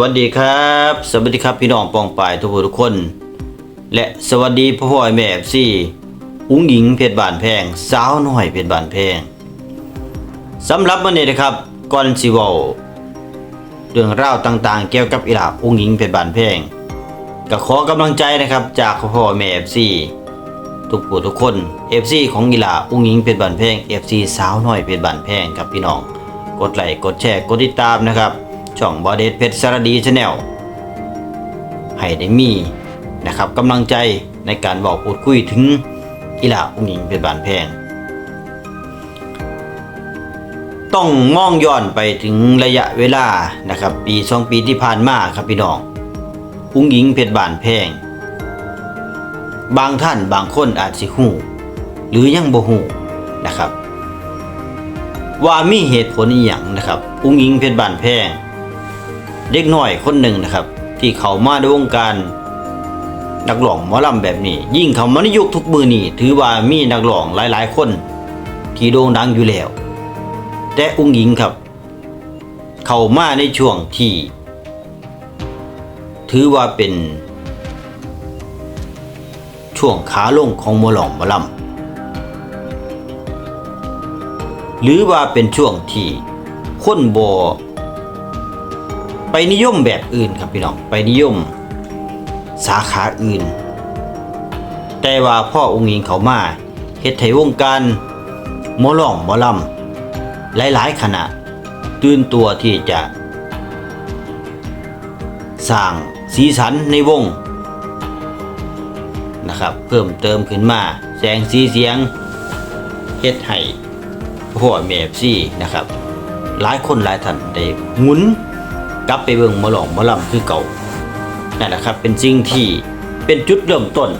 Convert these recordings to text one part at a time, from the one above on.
วัสดีครับ สวัสดีครับพี่น้องปองปายทุกผู้ทุกคน และสวัสดีพ่อพ่อแม่ซี่อุ้งหญิงเพชรบานแพงสาวน้อยเพชรบานแพงสำหรับวันนี้นะครับก่อนสิว้าเรื่องราวต่างๆ เกี่ยวกับอีหลาอุ้งหญิงเพชรบานแพงก็ขอกำลังใจนะครับจากพ่อพ่อแม่ซี่ทุกผู้ทุกคน FC ของอีหลาอุ้งหญิงเพชรบานแพง FC สาวน้อยเพชรบานแพงครับพี่น้อง กดไลค์กดแชร์กดติดตามนะครับ ช่องบอเดสเพชรสารดีชาแนลให้ได้มีนะครับกำลังใจในการบอกพูดคุยถึงอีหลาอุ้งหญิงเป็นบานแพง ต้องมองย้อนไปถึงระยะเวลานะครับปีสองปีที่ผ่านมาครับพี่น้องอุ้งหญิงเพชรบานแพง บางท่านบางคนอาจสิหูหรือยังบ่หูนะครับ ว่ามีเหตุผลอีหยังนะครับอุ้งอิงเพชรบานแพง เด็กน้อยคนหนึ่งนะครับ ที่เขามาในวงการนักร้องมอลำแบบนี้ ยิ่งเขามาในยุคทุกมือนี้ถือว่ามีนักร้องหลายๆ คน ที่โด่งดังอยู่แล้ว แต่อุ้งอิงครับ เขามาในช่วงที่ ถือว่าเป็น ช่วงขาลงของมอลองมอลำหรือว่าเป็นช่วงที่คนบอ ไปนิยมแบบอื่นครับพี่น้องไปนิยม สาขาอื่น แต่ว่าพ่อองค์หญิงเขามาเฮ็ดให้วงการหมอลองหมอลำหลายๆขนาดตื่นตัวที่จะสร้างสีสันในวงนะครับ เพิ่มเติมขึ้นมา แสงสีเสียงเฮ็ดให้พ่อแม่ซี่นะครับ หลายคนหลายท่านได้หมุน กลับไปเบิ่งหมาหลองหมาลำคือเก่านั่นแหละครับเป็นสิ่งที่เป็นจุดเริ่มต้น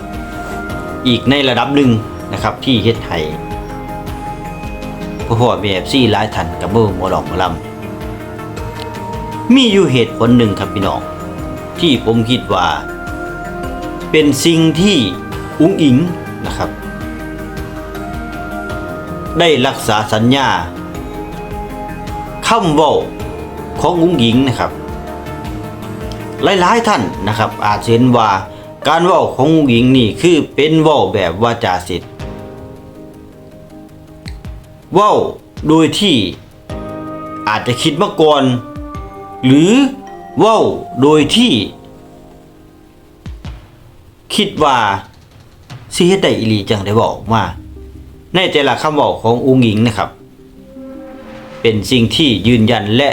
อีกในระดับหนึ่งนะครับที่เฮ็ดให้พ่อพ่อแม่ซี่หลายท่านกับเบิ่งหมาหลองหมาลำมีอยู่เหตุผลหนึ่งครับพี่น้องที่ผมคิดว่า เป็นสิ่งที่อุ้งอิงนะครับ ได้รักษาสัญญาคำเว้าของอุ้งหญิงนะครับ หลายๆท่านนะครับ อาจเห็นว่าการว้าของหญิงนี่คือเป็นว้าแบบวาจาศิษย์ว้าโดยที่อาจจะคิดมาก่อน หรือว้าโดยที่ คิดว่าสิเฮ็ดได้อีหลีจังได้บอกมาในแต่ละคำบอกขององค์หญิงนะครับ เป็นสิ่งที่ยืนยันและ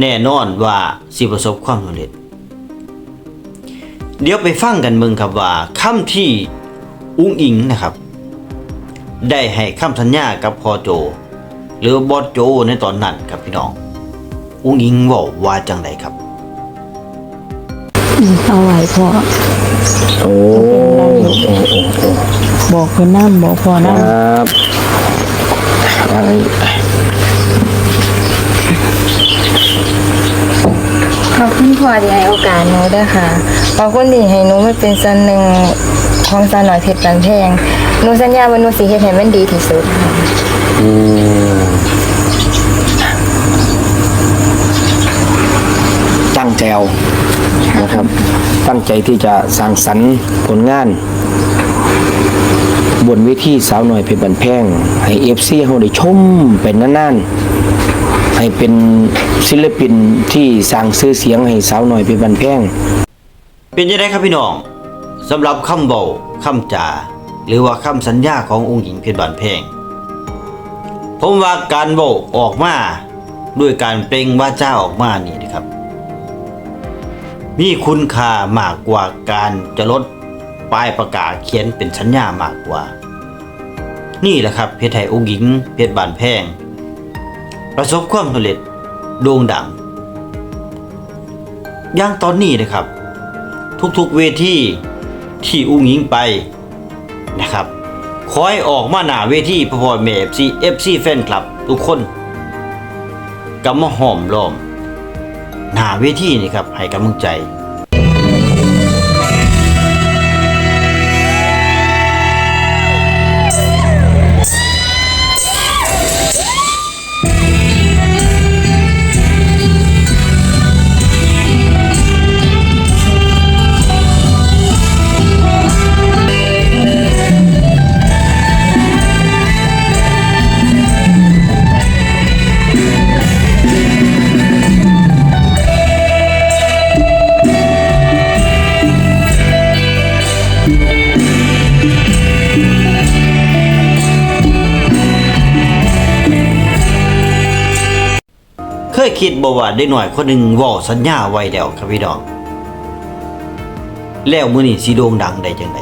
แน่นอนว่าสิประสบความสำเร็จ เดี๋ยวไปฟังกันเมืองครับว่าคำที่อุ้งอิงนะครับ ได้ให้คำสัญญากับพอโจ หรือบอสโจในตอนนั้นครับพี่น้อง อุ้งอิงบอกว่าจังไดครับเอาไว้พ่อโอ้โอ้โอ้โอ้บอกเพื่อนน้ำบอกพ่อคน้รับอะไรขอบ พ่อที่ให้โอกาสหนูด้วยค่ะขอบคุณที่ให้หนูมาเป็นส่วนหนึ่งของสาวหน่อยเพชรบันแพงหนูสัญญาว่าหนูสิเฮ็ดให้มันดีที่สุดค่ะอืมตั้งใจเอานะครับ ตั้งใจที่จะสร้างสรรค์ผลงาน บนเวทีสาวหน่อยเพชรบันแพง ให้เอฟซีเขาได้ชมเป็นนานๆ ให้เป็นศิลปินที่สร้างชื่อเสียงให้สาวหน่อยเพชรบันแพงเป็นยังไงครับพี่น้องสำหรับคำเบาคำจาหรือว่าคำสัญญาขององค์หญิงเพชรบานเพงผมว่าการเบาออกมาด้วยการเปล่งวาจาออกมานี่นะครับ มีคุณค่ามากกว่าการจะลดป้ายประกาศเขียนเป็นสัญญามากกว่า นี่แหละครับเพชรไทยองค์หญิงเพชรบานแพง ประสบความสำเร็จโด่งดังอย่างตอนนี้นะครับ ทุกๆเวทีที่อุ้งยิงไปนะครับคอยออกมาหน้าเวทีพอพอเมฟซีเอฟซีแฟนคลับ ทุกคนกำมาหอมล้อมหน้าเวทีนี่ครับให้กำลังใจ ยคิดบ่ว่าได้หน่อยคนหนึ่งว้าสัญญาไว้แล้วครับพี่น้อง แล้วมื้อนี้สิโด่งดังได้จังได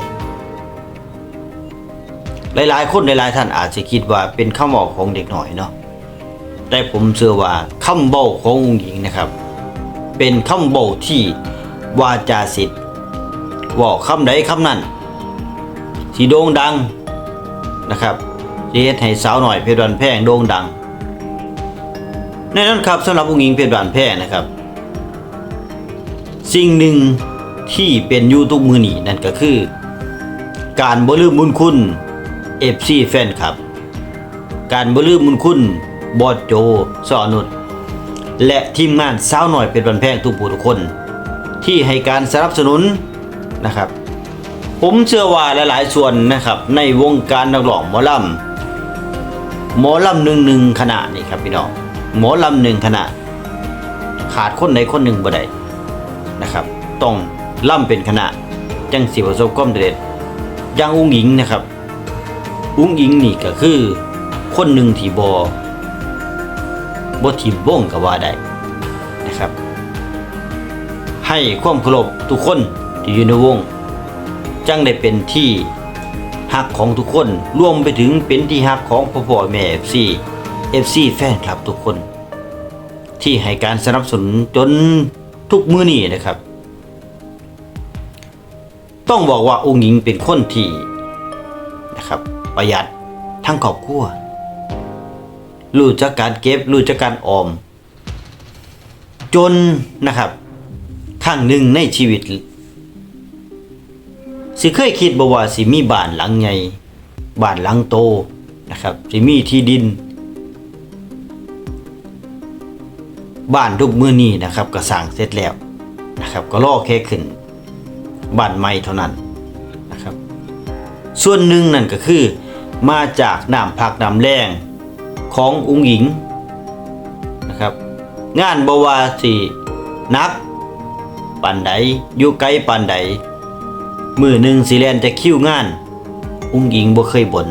หลายๆ คนหลายๆท่านอาจจะคิดว่าเป็นคำเว้าของเด็กหน่อยเนาะแต่ผมเชื่อว่าคำเว้าขององค์หญิงนะครับ เป็นคำเว้าที่วาจาสิทธิ์ว่าคำใดคำนั้นสิโด่งดังนะครับเฮ็ดให้สาวหน่อยเพชรวันแพงโด่งดัง แน่นอนครับสำหรับองค์หญิงเพชรบานแพร่นะครับ สิ่งหนึ่งที่เป็นยูทุกมือนีนั่นก็คือ การบ่ลืมบุญคุณเอฟซีแฟนครับ การบ่ลืมบุญคุณบอดโจสอนุดและทีมงานสาวหน่อยเป็นบันแพงทุกผู้ทุกคน ที่ให้การสนับสนุนนะครับ ผมเชื่อว่าหลายๆ ส่วนนะครับ ในวงการนักร้องหมอลำหมอลำหนึ่งหนึ่งขณะนี่ครับพี่น้อง หมอลำหนึ่งขณะ ขาดคนใดคนหนึ่งบ่ได้นะครับ ต้องล่ำเป็นคณะ จังสิประสบความสำเร็จอย่างอุ้งหญิงนะครับ อุ้งหญิงนี่ก็คือ คนหนึ่งที่บบทีมวงก็ว่าได้นะครับ ให้ความเคารพทุกคนที่อยู่ในวง จังได้เป็นที่ฮักของทุกคนรวมไปถึงเป็นที่ฮักของพ่อพ่อแม่ FC FC แฟนคลับทุกคน ที่ให้การสนับสนุนจนทุกมือนี้นะครับ ต้องบอกว่าองค์หญิงเป็นคนที่นะครับ ประหยัดทั้งครอบครัวรู้จักการเก็บรู้จักการออม จนนะครับครั้งหนึ่งในชีวิต สิเคยคิดบ่ว่าสิมีบ้านหลังใหญ่บ้านหลังโตนะครับ สิมีที่ดิน บ้านทุกมือนี้นะครับก็สร้างเสร็จแล้วนะครับ ก็รอแค่ขึ้นบ้านใหม่เท่านั้นนะครับ ส่วนหนึ่งนั่นก็คือมาจากน้ำพักน้ำแรงขององค์หญิงนะครับ งานบวาสินักปานใดอยู่ไกลปานใดมือหนึ่งสีแลนจะคิวงานอุ้งหญิงบ่เคยบน่น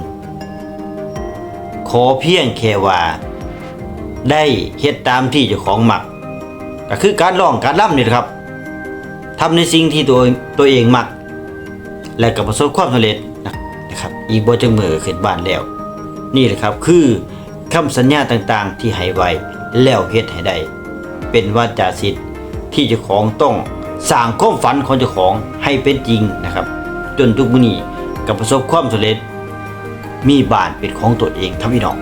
ขอเพียงแค่ว่า ได้เฮ็ดตามที่เจ้าของมัก ก็คือการร้องการร่ำนี่ครับทำในสิ่งที่ตัวตัวเองมัก และก็ประสบความสำเร็จนะครับ อีกบ่จังมือขึ้นบ้านแล้ว นี่แหละครับคือคำสัญญาต่างๆ ที่ให้ไว้แล้วเฮ็ดให้ได้เป็นวาจาสิทธิ์ที่เจ้าของต้องสร้างความฝันของเจ้าของให้เป็นจริงนะครับ จนทุกมื้อนี้ก็ประสบความสำเร็จ มีบ้านเป็นของตัวเองครับพี่น้อง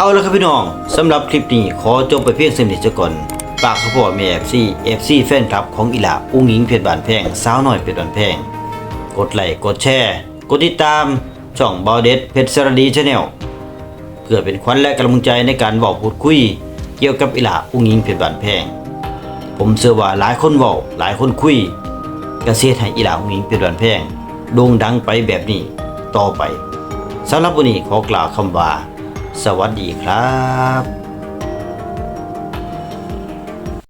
เอาละครับพี่น้องสำหรับคลิปนี้ขอจบไปเพียงเท่านี้ก่อนฝากขพ่อแม่ FC FC แฟนคลับของอีหลาอุ้งหญิงเพชรบานแพงสาวน้อยเพชรบานแพง กดไลค์กดแชร์กดติดตามช่องบาวเด็ดเพชรสรดีชาแนลเพื่อเป็นขวัญและกำลังใจในการบอกพูดคุย เกี่ยวกับอีหลาอุ้งหญิงเพชรบานแพง ผมเชื่อว่าหลายคนเว้าหลายคนคุยกระเสียให้อีหลาอุ้งหญิงเพชรบานแพงโด่งดังไปแบบนี้ต่อไปสำหรับวันนี้ขอกล่าวคำว่า สวัสดีครับ